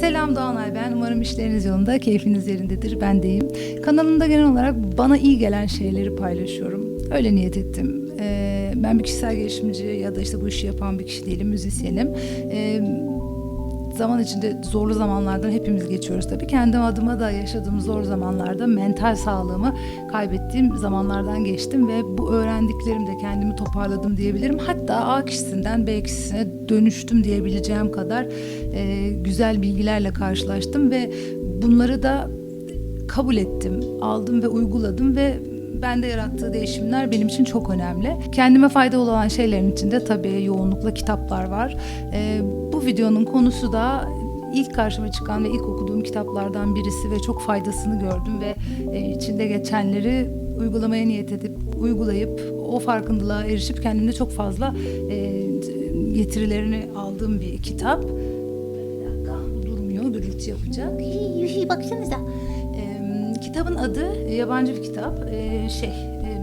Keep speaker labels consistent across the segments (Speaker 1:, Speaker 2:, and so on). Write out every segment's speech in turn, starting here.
Speaker 1: Selam Doğanay ben. Umarım işleriniz yolunda, keyfiniz yerindedir. Ben deyim. Kanalımda genel olarak bana iyi gelen şeyleri paylaşıyorum. Öyle niyet ettim. Ee, ben bir kişisel gelişimci ya da işte bu işi yapan bir kişi değilim, müzisyenim. Ee, zaman içinde zorlu zamanlardan hepimiz geçiyoruz tabii. Kendi adıma da yaşadığım zor zamanlarda mental sağlığımı kaybettiğim zamanlardan geçtim ve bu öğrendiklerimde kendimi toparladım diyebilirim. Hatta A kişisinden B kişisine dönüştüm diyebileceğim kadar e, güzel bilgilerle karşılaştım ve bunları da kabul ettim, aldım ve uyguladım ve bende yarattığı değişimler benim için çok önemli. Kendime faydalı olan şeylerin içinde tabii yoğunlukla kitaplar var. Ee, bu videonun konusu da ilk karşıma çıkan ve ilk okuduğum kitaplardan birisi ve çok faydasını gördüm ve e, içinde geçenleri uygulamaya niyet edip uygulayıp o farkındalığa erişip kendimde çok fazla e, getirilerini aldığım bir kitap. Bir dakika durmuyor, gürültü yapacak.
Speaker 2: İyi, iyi, baksanıza.
Speaker 1: Kitabın adı e, yabancı bir kitap. Ee, şey e,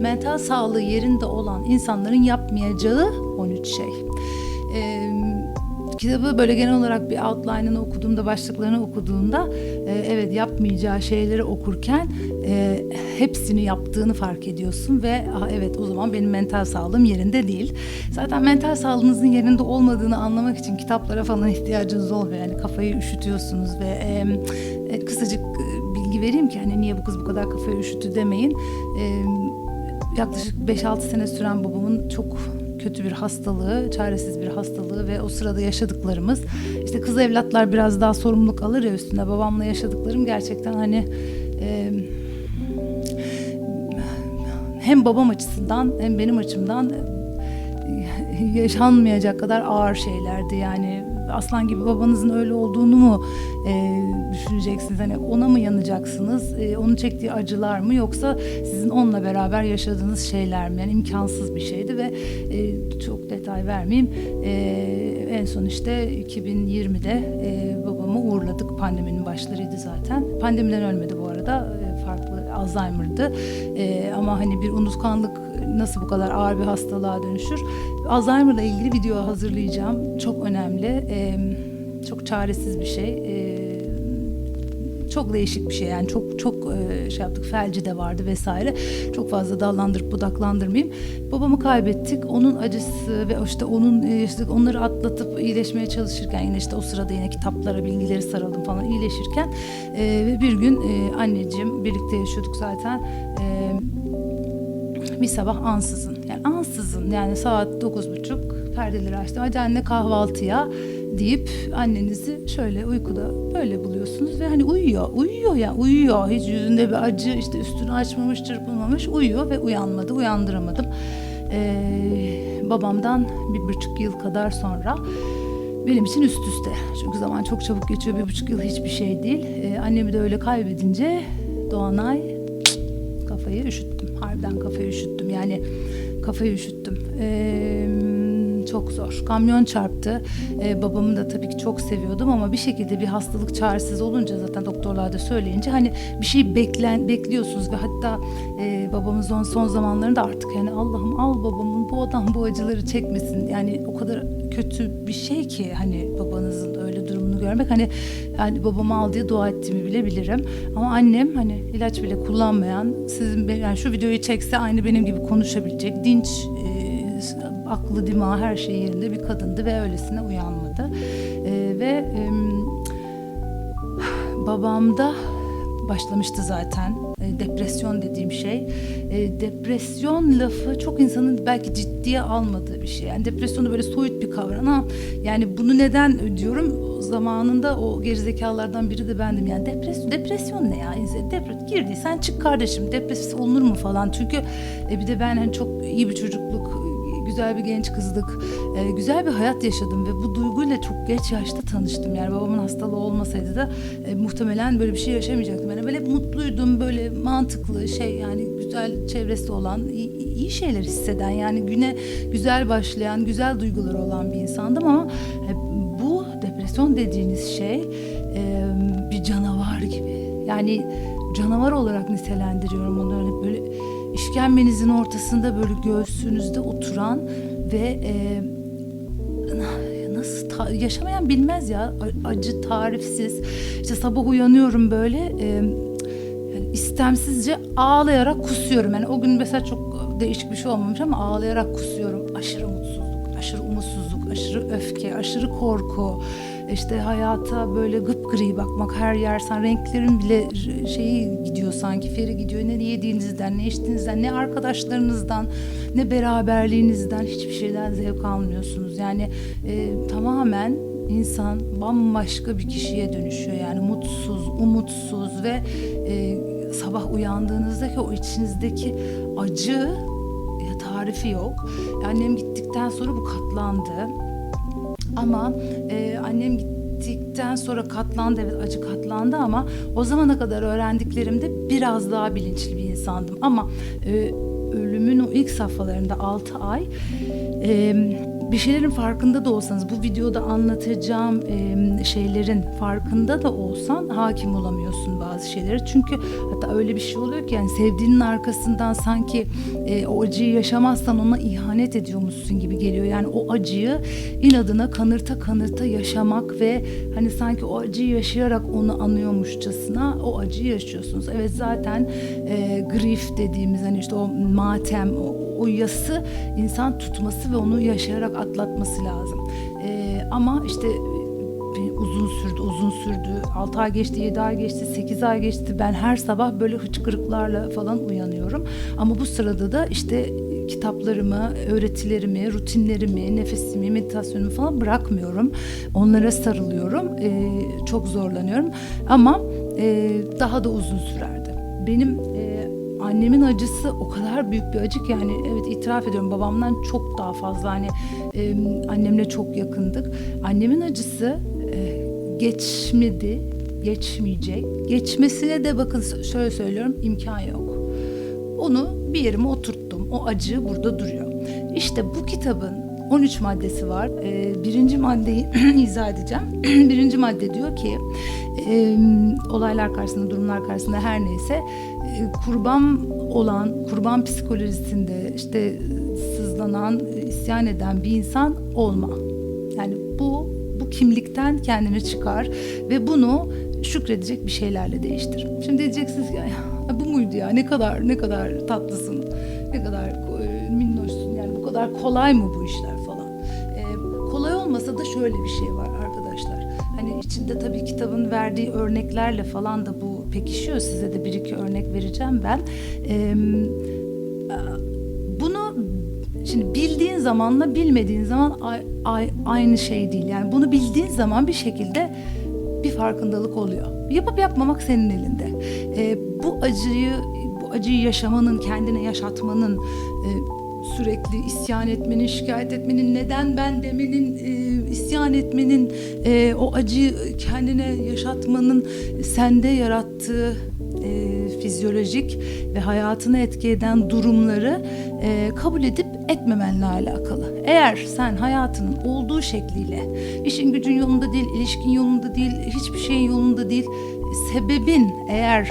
Speaker 1: mental sağlığı yerinde olan insanların yapmayacağı 13 şey. Kitabı böyle genel olarak bir outline'ını okuduğumda, başlıklarını okuduğumda e, evet yapmayacağı şeyleri okurken e, hepsini yaptığını fark ediyorsun ve Aa, evet o zaman benim mental sağlığım yerinde değil. Zaten mental sağlığınızın yerinde olmadığını anlamak için kitaplara falan ihtiyacınız olmuyor. Yani kafayı üşütüyorsunuz ve e, e, kısacık e, bilgi vereyim ki hani niye bu kız bu kadar kafayı üşüttü demeyin. E, yaklaşık 5-6 sene süren babamın çok kötü bir hastalığı, çaresiz bir hastalığı ve o sırada yaşadıklarımız. işte kız evlatlar biraz daha sorumluluk alır ya üstüne. Babamla yaşadıklarım gerçekten hani e, hem babam açısından hem benim açımdan yaşanmayacak kadar ağır şeylerdi yani aslan gibi babanızın öyle olduğunu mu e, düşüneceksiniz? Hani ona mı yanacaksınız? E, onun çektiği acılar mı? Yoksa sizin onunla beraber yaşadığınız şeyler mi? Yani imkansız bir şeydi ve e, çok detay vermeyeyim. E, en son işte 2020'de e, babamı uğurladık. Pandeminin başlarıydı zaten. Pandemiden ölmedi bu arada. E, farklı Alzheimer'dı. E, ama hani bir unutkanlık nasıl bu kadar ağır bir hastalığa dönüşür Alzheimer'la ilgili video hazırlayacağım. Çok önemli. E, çok çaresiz bir şey. E, çok değişik bir şey yani. Çok çok e, şey yaptık. Felci de vardı vesaire. Çok fazla dallandırıp budaklandırmayayım. Babamı kaybettik. Onun acısı ve işte onun e, işte onları atlatıp iyileşmeye çalışırken yine işte o sırada yine kitaplara bilgileri saralım falan iyileşirken e, bir gün e, anneciğim birlikte yaşıyorduk zaten. E, bir sabah ansızın. Yani ansızın yani saat dokuz buçuk perdeleri açtı hadi anne kahvaltıya deyip annenizi şöyle uykuda böyle buluyorsunuz ve hani uyuyor uyuyor ya uyuyor. Hiç yüzünde bir acı işte üstünü açmamış çırpılmamış uyuyor ve uyanmadı uyandıramadım. Ee, babamdan bir buçuk yıl kadar sonra benim için üst üste. Çünkü zaman çok çabuk geçiyor bir buçuk yıl hiçbir şey değil. Ee, annemi de öyle kaybedince Doğanay kafayı üşüttüm. Harbiden kafayı üşüttüm. Yani kafayı üşüttüm. Ee, çok zor. Kamyon çarptı. Ee, babamı da tabii ki çok seviyordum ama bir şekilde bir hastalık çaresiz olunca zaten doktorlar da söyleyince hani bir şey beklen bekliyorsunuz ve hatta e, babamın son, zamanlarında artık yani Allah'ım al babamın bu adam bu acıları çekmesin. Yani o kadar kötü bir şey ki hani babanızın görmek hani yani babamı al diye dua ettiğimi bile bilirim. Ama annem hani ilaç bile kullanmayan sizin yani şu videoyu çekse aynı benim gibi konuşabilecek dinç e, aklı dimağı her şey yerinde bir kadındı ve öylesine uyanmadı. E, ve em, babamda başlamıştı zaten e, depresyon dediğim şey. E, depresyon lafı çok insanın belki ciddiye almadığı bir şey. Yani depresyonu böyle soyut bir kavram ama yani bunu neden diyorum zamanında o gerizekalılardan biri de bendim. Yani depresyon, depresyon ne ya? Depres girdiysen çık kardeşim depresif olunur mu falan. Çünkü e, bir de ben hani çok iyi bir çocukluk güzel bir genç kızlık, e, güzel bir hayat yaşadım ve bu duyguyla çok geç yaşta tanıştım. Yani babamın hastalığı olmasaydı da e, muhtemelen böyle bir şey yaşamayacaktım. Yani böyle mutluydum, böyle mantıklı şey yani güzel çevresi olan, iyi, iyi şeyler hisseden yani güne güzel başlayan, güzel duyguları olan bir insandım ama e, bu depresyon dediğiniz şey e, bir canavar gibi. Yani canavar olarak nitelendiriyorum onu öyle böyle işkembenizin ortasında böyle göğsünüzde oturan ve e, na- nasıl ta- yaşamayan bilmez ya. Acı tarifsiz. İşte sabah uyanıyorum böyle e, yani istemsizce ağlayarak kusuyorum. Yani o gün mesela çok değişik bir şey olmamış ama ağlayarak kusuyorum. Aşırı mutsuzluk, aşırı umutsuzluk, aşırı öfke, aşırı korku. İşte hayata böyle gıpgri bakmak her yer sen renklerin bile şeyi gidiyor sanki feri gidiyor. Ne yediğinizden, ne içtiğinizden, ne arkadaşlarınızdan, ne beraberliğinizden hiçbir şeyden zevk almıyorsunuz. Yani e, tamamen insan bambaşka bir kişiye dönüşüyor. Yani mutsuz, umutsuz ve e, sabah uyandığınızdaki o içinizdeki acı ya tarifi yok. Annem gittikten sonra bu katlandı. Ama e, annem gittikten sonra katlandı evet acı katlandı ama o zamana kadar öğrendiklerimde biraz daha bilinçli bir insandım. Ama e, ölümün o ilk safhalarında 6 ay e, bir şeylerin farkında da olsanız bu videoda anlatacağım e, şeylerin farkında da olsan hakim olamıyorsun bazı şeylere. Çünkü hatta öyle bir şey oluyor ki yani sevdiğinin arkasından sanki e, o acıyı yaşamazsan ona ihanet ediyormuşsun gibi geliyor. Yani o acıyı inadına kanırta kanırta yaşamak ve hani sanki o acıyı yaşayarak onu anıyormuşçasına o acıyı yaşıyorsunuz. Evet zaten e, grief dediğimiz hani işte o matem, o, o yası insan tutması ve onu yaşayarak atlatması lazım. E, ama işte uzun sürdü, uzun sürdü. 6 ay geçti, 7 ay geçti, 8 ay geçti. Ben her sabah böyle hıçkırıklarla falan uyanıyorum. Ama bu sırada da işte kitaplarımı, öğretilerimi, rutinlerimi, nefesimi, meditasyonumu falan bırakmıyorum. Onlara sarılıyorum. Ee, çok zorlanıyorum. Ama e, daha da uzun sürerdi. Benim e, annemin acısı o kadar büyük bir acı ki yani evet itiraf ediyorum babamdan çok daha fazla hani e, annemle çok yakındık. Annemin acısı geçmedi, geçmeyecek. Geçmesine de bakın şöyle söylüyorum imkan yok. Onu bir yerime oturttum. O acı burada duruyor. İşte bu kitabın 13 maddesi var. Ee, birinci maddeyi izah edeceğim. birinci madde diyor ki e, olaylar karşısında, durumlar karşısında her neyse e, kurban olan, kurban psikolojisinde işte sızlanan, isyan eden bir insan olma. Kimlikten kendini çıkar ve bunu şükredecek bir şeylerle değiştir. Şimdi diyeceksiniz ki "Ya, bu muydu ya ne kadar ne kadar tatlısın ne kadar e, minnoşsun yani bu kadar kolay mı bu işler falan. E, kolay olmasa da şöyle bir şey var arkadaşlar. Hani içinde tabii kitabın verdiği örneklerle falan da bu pekişiyor. Size de bir iki örnek vereceğim ben. E, zamanla bilmediğin zaman ay- ay- aynı şey değil. Yani bunu bildiğin zaman bir şekilde bir farkındalık oluyor. Yapıp yapmamak senin elinde. Ee, bu acıyı bu acıyı yaşamanın, kendine yaşatmanın, e, sürekli isyan etmenin, şikayet etmenin, neden ben demenin, e, isyan etmenin, e, o acıyı kendine yaşatmanın sende yarattığı e, fizyolojik ve hayatını etki eden durumları e, kabul edip etmemenle alakalı. Eğer sen hayatının olduğu şekliyle işin gücün yolunda değil, ilişkin yolunda değil, hiçbir şeyin yolunda değil, sebebin eğer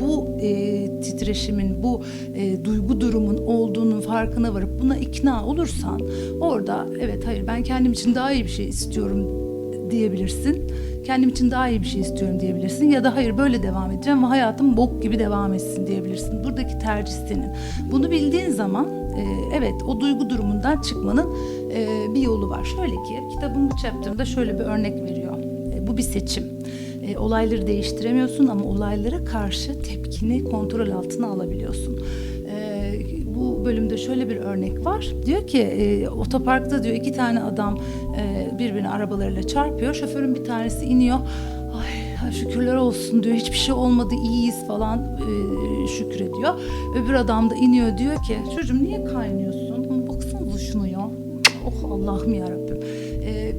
Speaker 1: bu e, titreşimin, bu e, duygu durumun olduğunun farkına varıp buna ikna olursan orada evet hayır ben kendim için daha iyi bir şey istiyorum diyebilirsin. Kendim için daha iyi bir şey istiyorum diyebilirsin ya da hayır böyle devam edeceğim ve hayatım bok gibi devam etsin diyebilirsin. Buradaki tercih senin. Bunu bildiğin zaman e, evet o duygu durumundan çıkmanın e, bir yolu var. Şöyle ki kitabın bu chapter'ında şöyle bir örnek veriyor. E, bu bir seçim. E, olayları değiştiremiyorsun ama olaylara karşı tepkini kontrol altına alabiliyorsun. E, bu bölümde şöyle bir örnek var. Diyor ki e, otoparkta diyor iki tane adam birbirine arabalarıyla çarpıyor. Şoförün bir tanesi iniyor. Ay şükürler olsun diyor. Hiçbir şey olmadı iyiyiz falan e, şükrediyor. Öbür adam da iniyor diyor ki çocuğum niye kaynıyorsun? Baksanıza şunu ya. Oh Allah'ım yarabbim. Ee,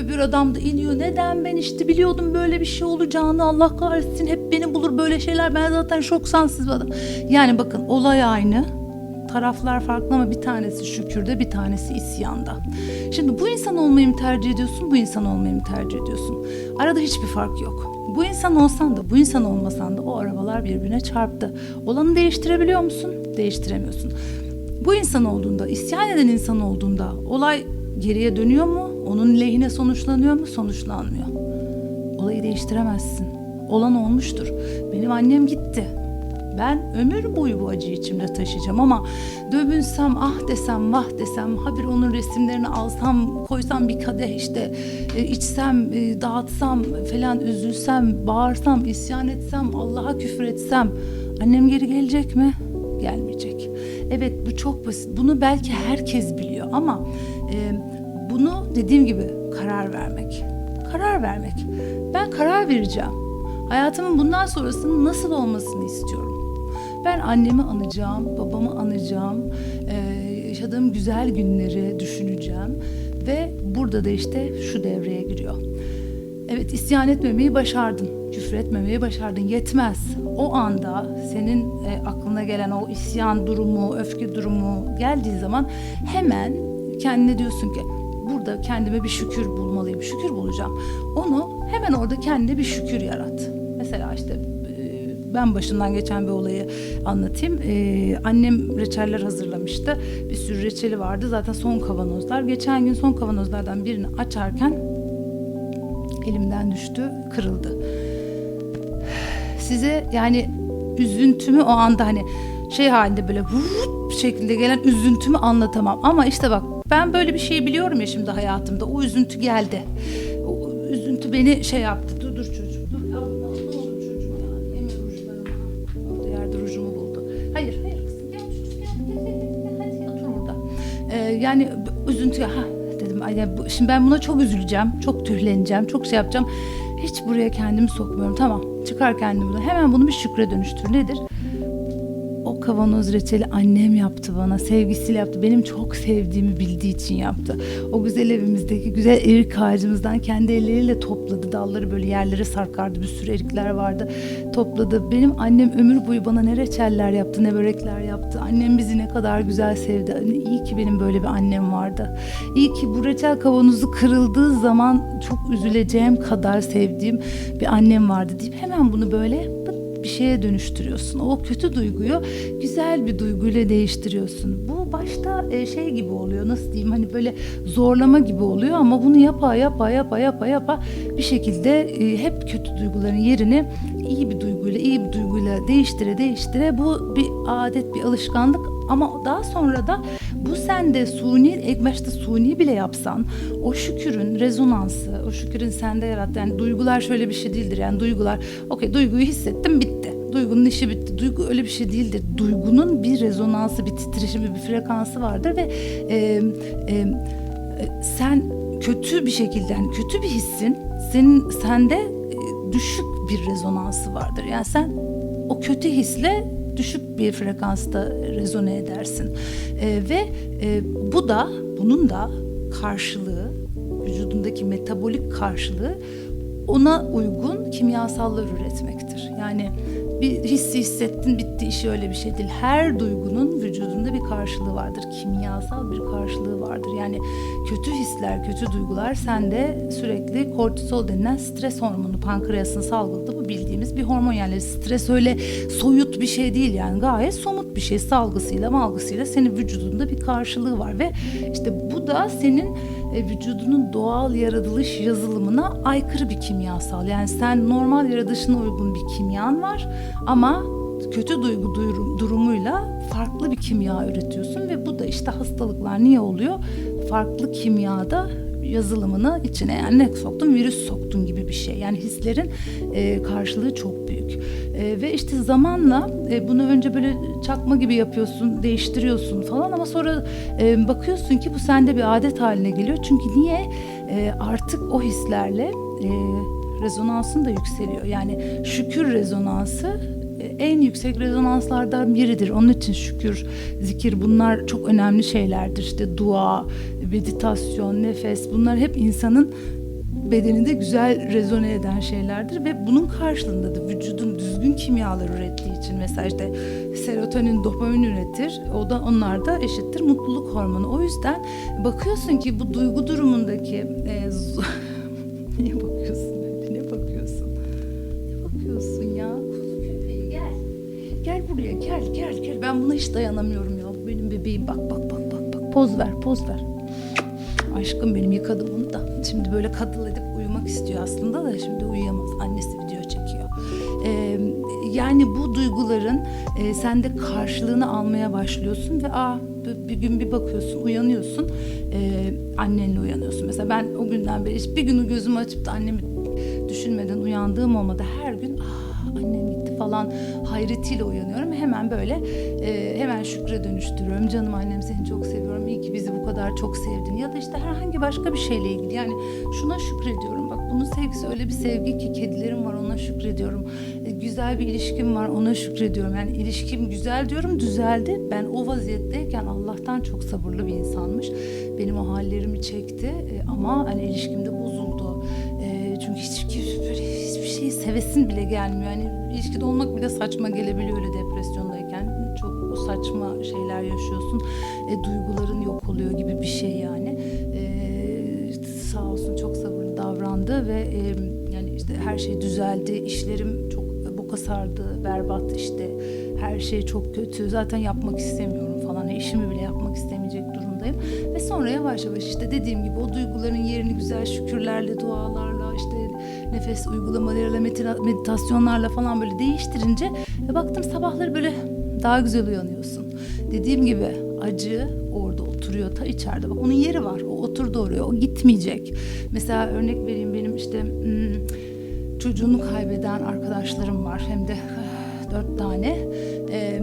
Speaker 1: öbür adam da iniyor. Neden ben işte biliyordum böyle bir şey olacağını Allah kahretsin hep beni bulur böyle şeyler. Ben zaten çok sensiz bir adam. Yani bakın olay aynı. Taraflar farklı ama bir tanesi şükürde bir tanesi isyanda. Şimdi bu insan olmayı mı tercih ediyorsun, bu insan olmayı mı tercih ediyorsun? Arada hiçbir fark yok. Bu insan olsan da bu insan olmasan da o arabalar birbirine çarptı. Olanı değiştirebiliyor musun? Değiştiremiyorsun. Bu insan olduğunda, isyan eden insan olduğunda olay geriye dönüyor mu? onun lehine sonuçlanıyor mu? Sonuçlanmıyor. Olayı değiştiremezsin. Olan olmuştur. Benim annem gitti. Ben ömür boyu bu acıyı içimde taşıyacağım ama dövünsem ah desem vah desem ha bir onun resimlerini alsam koysam bir kadeh işte e, içsem e, dağıtsam falan üzülsem bağırsam isyan etsem Allah'a küfür etsem annem geri gelecek mi? Gelmeyecek. Evet bu çok basit. Bunu belki herkes biliyor ama e, bunu dediğim gibi karar vermek. Karar vermek. Ben karar vereceğim. Hayatımın bundan sonrasının nasıl olmasını istiyorum. Ben annemi anacağım, babamı anacağım, eee, yaşadığım güzel günleri düşüneceğim ve burada da işte şu devreye giriyor. Evet isyan etmemeyi başardın, küfür etmemeyi başardın. Yetmez. O anda senin e, aklına gelen o isyan durumu, öfke durumu geldiği zaman hemen kendine diyorsun ki burada kendime bir şükür bulmalıyım, şükür bulacağım. Onu hemen orada kendine bir şükür yarat. Mesela işte e, ben başımdan geçen bir olayı anlatayım. Ee, annem reçeller hazırlamıştı. Bir sürü reçeli vardı. Zaten son kavanozlar. Geçen gün son kavanozlardan birini açarken elimden düştü, kırıldı. Size yani üzüntümü o anda hani şey halinde böyle vurup şekilde gelen üzüntümü anlatamam. Ama işte bak ben böyle bir şey biliyorum ya şimdi hayatımda. O üzüntü geldi. O üzüntü beni şey yaptı. Yani üzüntü ha dedim. Ay, ya bu- şimdi ben buna çok üzüleceğim. Çok tühleneceğim. Çok şey yapacağım. Hiç buraya kendimi sokmuyorum. Tamam çıkar kendimi. Hemen bunu bir şükre dönüştür. Nedir? Kavanoz reçeli annem yaptı bana. Sevgisiyle yaptı. Benim çok sevdiğimi bildiği için yaptı. O güzel evimizdeki güzel erik ağacımızdan kendi elleriyle topladı. Dalları böyle yerlere sarkardı. Bir sürü erikler vardı. Topladı. Benim annem ömür boyu bana ne reçeller yaptı ne börekler yaptı. Annem bizi ne kadar güzel sevdi. Hani İyi ki benim böyle bir annem vardı. İyi ki bu reçel kavanozu kırıldığı zaman çok üzüleceğim kadar sevdiğim bir annem vardı deyip hemen bunu böyle bir şeye dönüştürüyorsun. O kötü duyguyu güzel bir duyguyla değiştiriyorsun. Bu başta e, şey gibi oluyor nasıl diyeyim hani böyle zorlama gibi oluyor ama bunu yapa yapa yapa yapa yapa bir şekilde e, hep kötü duyguların yerini iyi bir duyguyla iyi bir duyguyla değiştire değiştire bu bir adet bir alışkanlık ama daha sonra da bu sende suni, ilk başta suni bile yapsan o şükürün rezonansı, o şükürün sende yarattığı yani duygular şöyle bir şey değildir. Yani duygular, okey duyguyu hissettim bitti. Duygunun işi bitti. Duygu öyle bir şey değildir. Duygunun bir rezonansı, bir titreşimi, bir frekansı vardır ve e, e, e, sen kötü bir şekilde yani kötü bir hissin senin sende e, düşük bir rezonansı vardır. Yani sen o kötü hisle düşük bir frekansta rezone edersin. Ee, ve e, bu da bunun da karşılığı vücudundaki metabolik karşılığı ona uygun kimyasallar üretmektir. Yani bir hissi hissettin bitti işi öyle bir şey değil. Her duygunun vücudunda bir karşılığı vardır. Kimyasal bir karşılığı vardır. Yani kötü hisler, kötü duygular sende sürekli kortisol denilen stres hormonu pankreasın salgıladığı bu bildiğimiz bir hormon. Yani stres öyle soyut bir şey değil yani gayet somut bir şey salgısıyla malgısıyla senin vücudunda bir karşılığı var ve işte bu da senin e, vücudunun doğal yaratılış yazılımına aykırı bir kimyasal. Yani sen normal yaratılışına uygun bir kimyan var ama kötü duygu durumuyla farklı bir kimya üretiyorsun ve bu da işte hastalıklar niye oluyor? Farklı kimyada yazılımını içine yani ne soktun virüs soktun gibi bir şey. Yani hislerin e, karşılığı çok büyük. E, ve işte zamanla e, bunu önce böyle çakma gibi yapıyorsun, değiştiriyorsun falan ama sonra e, bakıyorsun ki bu sende bir adet haline geliyor. Çünkü niye? E, artık o hislerle e, rezonansın da yükseliyor. Yani şükür rezonansı e, en yüksek rezonanslardan biridir. Onun için şükür, zikir bunlar çok önemli şeylerdir. İşte dua, meditasyon, nefes bunlar hep insanın bedeninde güzel rezone eden şeylerdir ve bunun karşılığında da vücudun düzgün kimyalar ürettiği için mesela işte serotonin, dopamin üretir. O da onlar da eşittir mutluluk hormonu. O yüzden bakıyorsun ki bu duygu durumundaki e, niye bakıyorsun? Ne bakıyorsun? Ne bakıyorsun ya? Kuzu köpeği gel. Gel buraya gel gel gel. Ben buna hiç dayanamıyorum ya. Benim bebeğim bak bak bak bak bak. Poz ver poz ver. aşkım benim yıkadım onu da. Şimdi böyle kadıl uyumak istiyor aslında da şimdi uyuyamaz. Annesi video çekiyor. Ee, yani bu duyguların e, sen de karşılığını almaya başlıyorsun ve aa bir- gün bir bakıyorsun uyanıyorsun e, annenle uyanıyorsun. Mesela ben o günden beri hiç bir günü gözümü açıp da annemi düşünmeden uyandığım olmadı. Her gün ah annem gitti falan hayretiyle uyanıyorum. Hemen böyle e, hemen şükre dönüştürüyorum. Canım annem seni çok seviyorum. İyi ki bizi bu kadar çok sevdin. Ya da işte herhangi başka bir şeyle ilgili. Yani şuna şükrediyorum. Bunun sevgisi öyle bir sevgi ki kedilerim var ona şükrediyorum. E, güzel bir ilişkim var ona şükrediyorum. Yani ilişkim güzel diyorum düzeldi. Ben o vaziyetteyken Allah'tan çok sabırlı bir insanmış. Benim o hallerimi çekti E, ama hani ilişkimde bozuldu. E, çünkü hiç hiçbir şeyi sevesin bile gelmiyor. Yani ilişkide olmak bile saçma gelebiliyor öyle depresyondayken. Çok o saçma şeyler yaşıyorsun. E, duyguların yok oluyor gibi bir şey yani. E, sağ olsun çok sabırlı davrandı ve e, yani işte her şey düzeldi. İşlerim çok boka sardı, berbat işte. Her şey çok kötü. Zaten yapmak istemiyorum falan. İşimi bile yapmak istemeyecek durumdayım. Ve sonra yavaş yavaş işte dediğim gibi o duyguların yerini güzel şükürlerle, dualarla, işte nefes uygulamalarıyla, medita- meditasyonlarla falan böyle değiştirince ve baktım sabahları böyle daha güzel uyanıyorsun. Dediğim gibi acı orada oturuyor ta içeride. Bak onun yeri var. O oturdu oraya. O gitmeyecek. Mesela örnek vereyim benim işte hmm, çocuğunu kaybeden arkadaşlarım var. Hem de dört tane. Ee,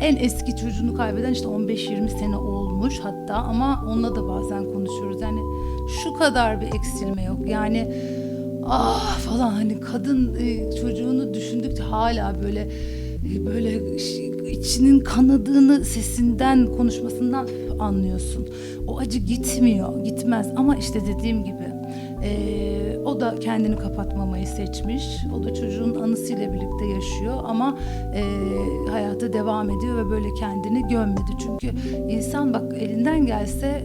Speaker 1: en eski çocuğunu kaybeden işte 15-20 sene olmuş hatta ama onunla da bazen konuşuyoruz. Yani şu kadar bir eksilme yok. Yani ah falan hani kadın e, çocuğunu düşündükçe hala böyle e, böyle içinin kanadığını sesinden konuşmasından anlıyorsun. O acı gitmiyor, gitmez ama işte dediğim gibi e, o da kendini kapatmamayı seçmiş. O da çocuğun anısıyla birlikte yaşıyor ama e, hayata devam ediyor ve böyle kendini gömmedi. Çünkü insan bak elinden gelse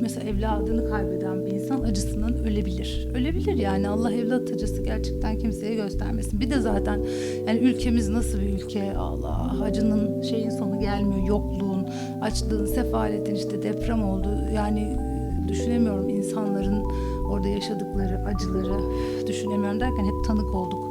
Speaker 1: mesela evladını kaybeden bir insan acısından ölebilir. Ölebilir yani Allah evlat acısı gerçekten kimseye göstermesin. Bir de zaten yani ülkemiz nasıl bir ülke Allah acının şeyin sonu gelmiyor yokluğun açlığın sefaletin işte deprem oldu yani düşünemiyorum insanların orada yaşadıkları acıları düşünemiyorum derken hep tanık olduk.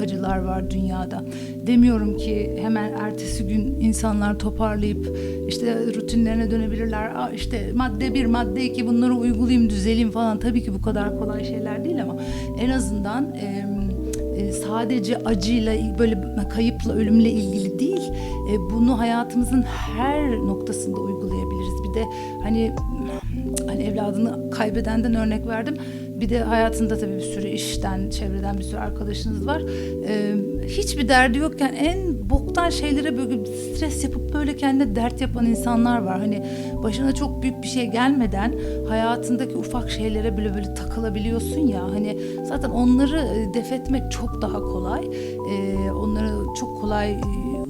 Speaker 1: Acılar var dünyada. Demiyorum ki hemen ertesi gün insanlar toparlayıp işte rutinlerine dönebilirler. Aa işte madde bir, madde iki bunları uygulayayım, düzeleyim falan. Tabii ki bu kadar kolay şeyler değil ama en azından e, sadece acıyla böyle kayıpla ölümle ilgili değil e, bunu hayatımızın her noktasında uygulayabiliriz. Bir de hani hani evladını kaybedenden örnek verdim. Bir de hayatında tabii bir sürü işten, çevreden bir sürü arkadaşınız var. Ee, hiçbir derdi yokken en boktan şeylere böyle stres yapıp böyle kendine dert yapan insanlar var. Hani başına çok büyük bir şey gelmeden hayatındaki ufak şeylere böyle böyle takılabiliyorsun ya. Hani zaten onları e, def etmek çok daha kolay. Ee, onları çok kolay e,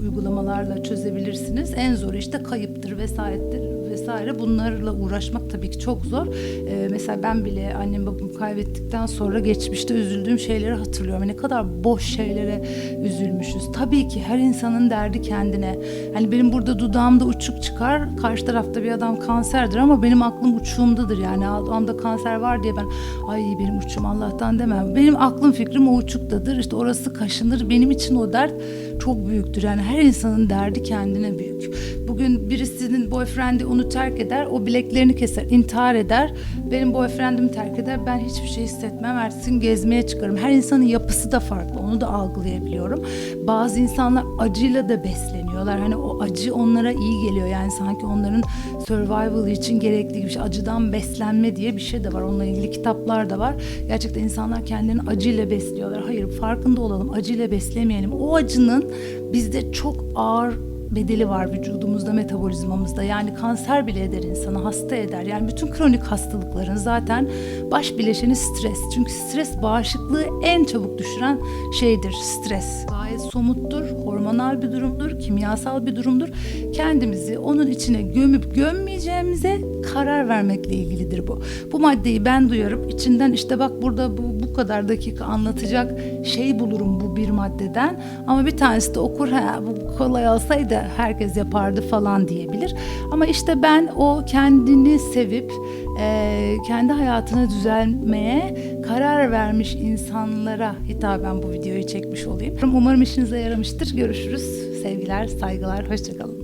Speaker 1: uygulamalarla çözebilirsiniz. En zor işte kayıptır vesairedir vesaire bunlarla uğraşmak tabii ki çok zor. Ee, mesela ben bile annem babamı kaybettikten sonra geçmişte üzüldüğüm şeyleri hatırlıyorum. Ne kadar boş şeylere üzülmüşüz. Tabii ki her insanın derdi kendine. Hani benim burada dudağımda uçuk çıkar. Karşı tarafta bir adam kanserdir ama benim aklım uçuğumdadır. Yani adamda kanser var diye ben ay benim uçum Allah'tan demem. Benim aklım fikrim o uçuktadır. İşte orası kaşınır. Benim için o dert çok büyüktür. Yani her insanın derdi kendine büyük. Bugün birisinin boyfriend'i onu terk eder, o bileklerini keser, intihar eder. Benim boyfriend'imi terk eder, ben hiçbir şey hissetmem. Ertesi gezmeye çıkarım. Her insanın yapısı da farklı, onu da algılayabiliyorum. Bazı insanlar acıyla da besleniyorlar. Hani o acı onlara iyi geliyor. Yani sanki onların survival için gerekli gibi şey. Acıdan beslenme diye bir şey de var. Onunla ilgili kitaplar da var. Gerçekten insanlar kendilerini acıyla besliyorlar. Hayır farkında olalım, acıyla beslemeyelim. O acının bizde çok ağır bedeli var vücudumuzda, metabolizmamızda. Yani kanser bile eder insanı, hasta eder. Yani bütün kronik hastalıkların zaten baş bileşeni stres. Çünkü stres bağışıklığı en çabuk düşüren şeydir, stres. Gayet somuttur, hormonal bir durumdur, kimyasal bir durumdur. Kendimizi onun içine gömüp gömmeyeceğimize karar vermekle ilgilidir bu. Bu maddeyi ben duyarım, içinden işte bak burada bu, bu kadar dakika anlatacak şey bulurum bu bir maddeden. Ama bir tanesi de okur, ha bu kolay olsaydı herkes yapardı falan diyebilir. Ama işte ben o kendini sevip e, kendi hayatını düzelmeye karar vermiş insanlara hitaben bu videoyu çekmiş olayım. Umarım işinize yaramıştır. Görüşürüz. Sevgiler, saygılar, hoşçakalın.